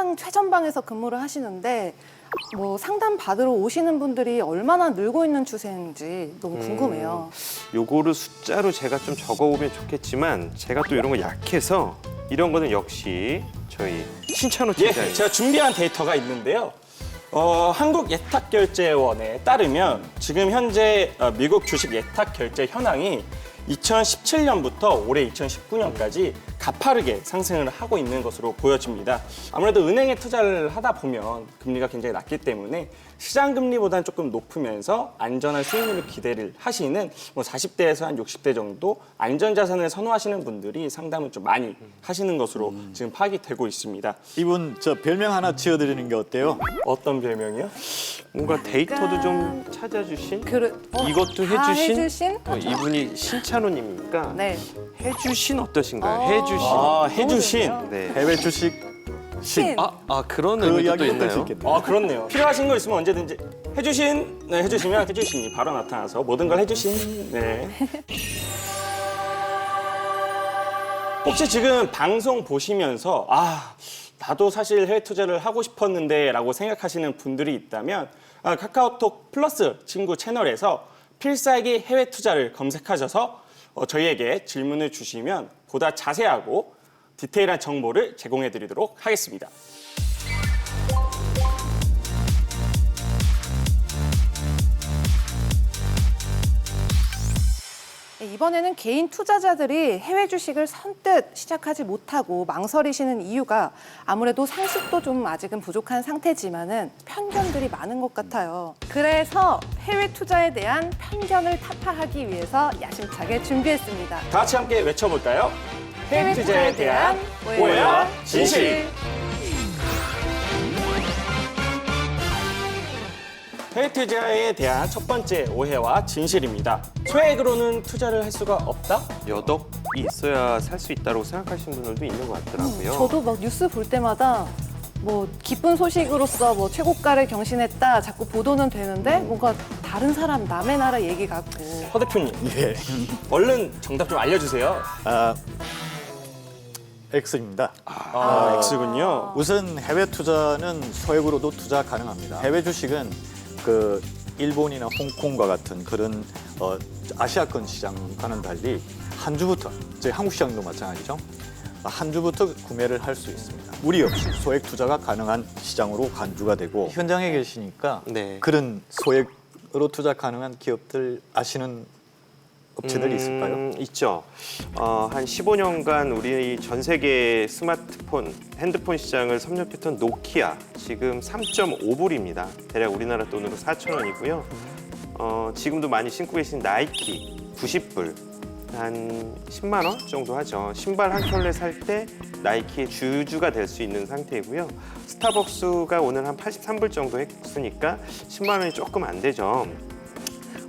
시장 최전방에서 근무를 하시는데 뭐 상담 받으러 오시는 분들이 얼마나 늘고 있는 추세인지 너무 궁금해요. 요거를 숫자로 제가 좀 적어오면 좋겠지만 제가 또 이런 거 약해서 이런 거는 역시 저희 신찬호 예, 팀장님. 제가 준비한 데이터가 있는데요. 어, 한국 예탁 결제원에 따르면 지금 현재 어, 미국 주식 예탁 결제 현황이 2017년부터 올해 2019년까지 가파르게 상승을 하고 있는 것으로 보여집니다. 아무래도 은행에 투자를 하다 보면 금리가 굉장히 낮기 때문에 시장 금리보다는 조금 높으면서 안전한 수익률을 기대를 하시는 뭐 40대에서 한 60대 정도 안전 자산을 선호하시는 분들이 상담을 좀 많이 하시는 것으로 지금 파악이 되고 있습니다. 이분 저 별명 하나 지어드리는 게 어때요? 어떤 별명이요? 뭔가 데이터도 좀 찾아주신 그래, 어, 이것도 다 해주신, 해주신? 어, 이분이 신찬호님입니까? 네. 해주신 어떠신가요? 어. 해주신. 아, 너무 해주신. 좋네요. 네. 해외 주식 신. 아, 아 그런 그 의미도 또 이야기도 될 수 있나요? 아, 그렇네요. 필요하신 거 있으면 언제든지 해주신, 네, 해주시면 해주신이 바로 나타나서 모든 걸 해주신, 네. 혹시 지금 방송 보시면서, 아, 나도 사실 해외 투자를 하고 싶었는데 라고 생각하시는 분들이 있다면, 아, 카카오톡 플러스 친구 채널에서 필살기 해외 투자를 검색하셔서 어, 저희에게 질문을 주시면 보다 자세하고 디테일한 정보를 제공해 드리도록 하겠습니다. 이번에는 개인 투자자들이 해외 주식을 선뜻 시작하지 못하고 망설이시는 이유가 아무래도 상식도 좀 아직은 부족한 상태지만은 편견들이 많은 것 같아요. 그래서 해외 투자에 대한 편견을 타파하기 위해서 야심차게 준비했습니다. 다 같이 함께 외쳐볼까요? 해외 투자에 대한 오해와 진실. 해외 투자에 대한 첫 번째 오해와 진실입니다. 소액으로는 투자를 할 수가 없다? 몇 억이 있어야 살 수 있다고 생각하시는 분들도 있는 것 같더라고요. 저도 막 뉴스 볼 때마다 뭐 기쁜 소식으로서 뭐 최고가를 경신했다 자꾸 보도는 되는데 뭔가 다른 사람 남의 나라 얘기 같고 허 대표님, 예. 얼른 정답 좀 알려주세요. 아, X입니다. 아, X군요. 우선 해외 투자는 소액으로도 투자 가능합니다. 해외 주식은 그 일본이나 홍콩과 같은 그런 어, 아시아권 시장과는 달리 한 주부터 저희 한국 시장도 마찬가지죠. 한 주부터 구매를 할 수 있습니다. 무리 없이 소액 투자가 가능한 시장으로 간주가 되고 현장에 계시니까 네. 그런 소액으로 투자 가능한 기업들 아시는 업체들이 있을까요? 음, 있죠. 어, 한 15년간 우리 전 세계 스마트폰, 핸드폰 시장을 섭렵했던 노키아 지금 3.5불입니다. 대략 우리나라 돈으로 4천 원이고요. 어, 지금도 많이 신고 계신 나이키 90불. 한 10만 원 정도 하죠. 신발 한 켤레 살 때 나이키의 주주가 될 수 있는 상태이고요. 스타벅스가 오늘 한 83불 정도 했으니까 10만 원이 조금 안 되죠.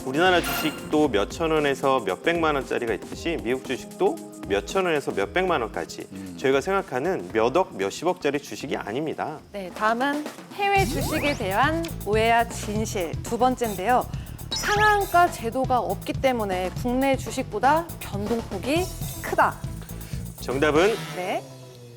우리나라 주식도 몇천 원에서 몇백만 원짜리가 있듯이 미국 주식도 몇천 원에서 몇백만 원까지 저희가 생각하는 몇억, 몇십억짜리 주식이 아닙니다. 네, 다음은 해외 주식에 대한 오해와 진실 두 번째인데요. 상한가 제도가 없기 때문에 국내 주식보다 변동폭이 크다. 정답은 네.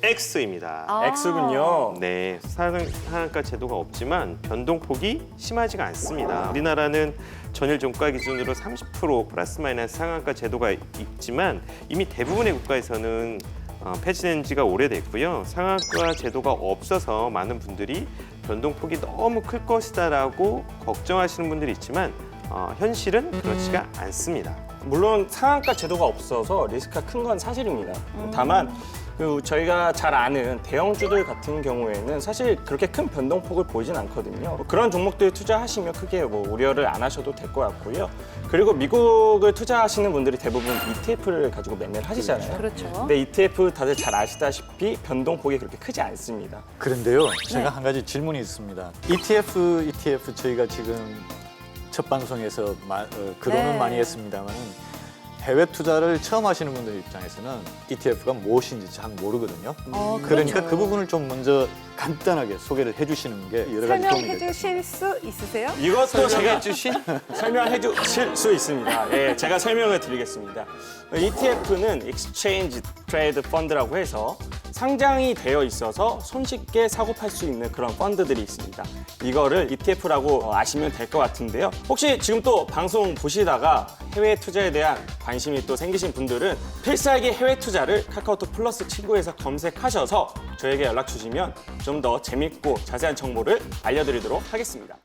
X입니다. 아. X군요. 네, 상한- 상한가 제도가 없지만 변동폭이 심하지가 않습니다. 우리나라는 전일 종가 기준으로 30% 플러스 마이너스 상한가 제도가 있지만 이미 대부분의 국가에서는 어, 폐지된 지가 오래됐고요. 상한가 제도가 없어서 많은 분들이 변동폭이 너무 클 것이다라고 걱정하시는 분들이 있지만 어, 현실은 그렇지가 않습니다. 물론 상한가 제도가 없어서 리스크가 큰 건 사실입니다. 다만 그 저희가 잘 아는 대형주들 같은 경우에는 사실 그렇게 큰 변동폭을 보이진 않거든요. 그런 종목들 투자하시면 크게 뭐 우려를 안 하셔도 될 것 같고요. 그리고 미국을 투자하시는 분들이 대부분 ETF를 가지고 매매를 하시잖아요. 그렇죠. 근데 ETF 다들 잘 아시다시피 변동폭이 그렇게 크지 않습니다. 그런데요, 제가 네. 한 가지 질문이 있습니다. ETF, ETF 저희가 지금 첫 방송에서 마, 어, 그동은 네. 많이 했습니다만은 해외 투자를 처음 하시는 분들 입장에서는 ETF가 무엇인지 잘 모르거든요. 어, 그러니까 그렇죠. 그 부분을 좀 먼저 간단하게 소개를 해주시는 게 여러 가지 도움이 설명해 될것 같아요. 주실 수 있으세요? 이것도 제가 주신 설명해 주실 수 있습니다. 예, 제가 설명을 드리겠습니다. ETF는 Exchange Trade Fund라고 해서 상장이 되어 있어서 손쉽게 사고 팔 수 있는 그런 펀드들이 있습니다. 이거를 ETF라고 아시면 될 것 같은데요. 혹시 지금 또 방송 보시다가 해외 투자에 대한 관심이 또 생기신 분들은 필살기 해외 투자를 카카오톡 플러스 친구에서 검색하셔서 저에게 연락 주시면 좀 더 재밌고 자세한 정보를 알려드리도록 하겠습니다.